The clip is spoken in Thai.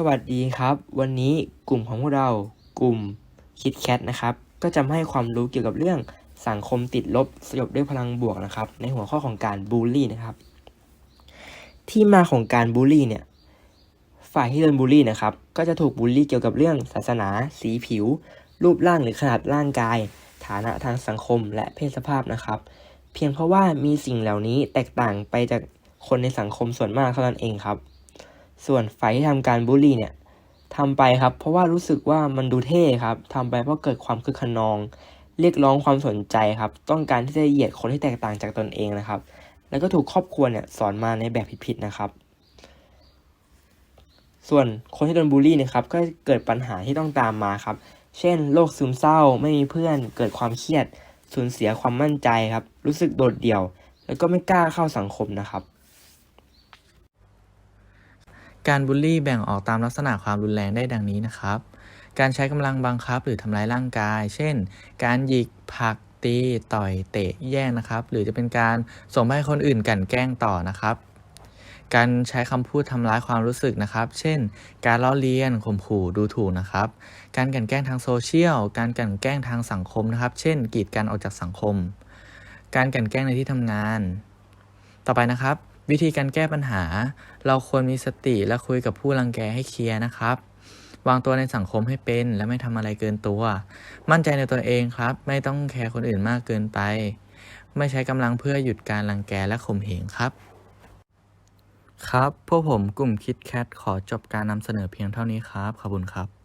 สวัสดีครับ วันนี้กลุ่มของพวกเรากลุ่มคิดแคทนะครับ ก็จะให้ความรู้เกี่ยวกับเรื่องสังคมติดลบสยบด้วยพลังบวกนะครับ ในหัวข้อของการบูลลี่นะครับ ที่มาของการบูลลี่เนี่ย ฝ่ายที่โดนบูลลี่นะครับ ก็จะถูกบูลลี่เกี่ยวกับเรื่องศาสนา สีผิว รูปร่างหรือขนาดร่างกาย ฐานะทางสังคมและเพศสภาพนะครับ เพียงเพราะว่ามีสิ่งเหล่านี้แตกต่างไปจากคนในสังคมส่วนมากเท่านั้นเองครับ ส่วนฝ่ายที่ทำการบูลลี่เนี่ยทำไปครับ เพราะว่ารู้สึกว่ามันดูเท่ครับทำไปเพราะเกิดความคึกขนอง เรียกร้องความสนใจครับ ต้องการที่จะเหยียดคนที่แตกต่างจากตนเองนะครับ แล้วก็ถูกครอบครัวเนี่ยสอนมาในแบบผิดๆนะครับ ส่วนคนที่โดนบูลลี่นะครับ ก็เกิดปัญหาที่ต้องตามมาครับ เช่นโรคซึมเศร้า ไม่มีเพื่อน เกิดความเครียด สูญเสียความมั่นใจครับ รู้สึกโดดเดี่ยว แล้วก็ไม่กล้าเข้าสังคมนะครับ การบูลลี่แบ่งออกตามลักษณะความรุนแรงได้ดังนี้นะครับ การใช้กำลังบังคับหรือทำร้ายร่างกาย เช่น การหยิกผลักตีต่อยเตะแย่งนะครับ หรือจะเป็นการส่งให้คนอื่นกันแกล้งต่อนะครับ การใช้คำพูดทำร้ายความรู้สึกนะครับ เช่น การล้อเลียนข่มขู่ดูถูกนะครับ การกันแกล้งทางโซเชียล การกันแกล้งทางสังคมนะครับ เช่น กีดกันออกจากสังคม การกันแกล้งในที่ทำงาน ต่อไปนะครับ วิธีการแก้ปัญหา เราควรมีสติและคุยกับผู้รังแกให้เคลียร์นะครับ วางตัวในสังคมให้เป็นและไม่ทำอะไรเกินตัว มั่นใจในตัวเองครับ ไม่ต้องแคร์คนอื่นมากเกินไป ไม่ใช้กำลังเพื่อหยุดการรังแกและข่มเหงครับ ครับ พวกผมกลุ่มคิดแคทขอจบการนำเสนอเพียงเท่านี้ครับ ขอบคุณครับ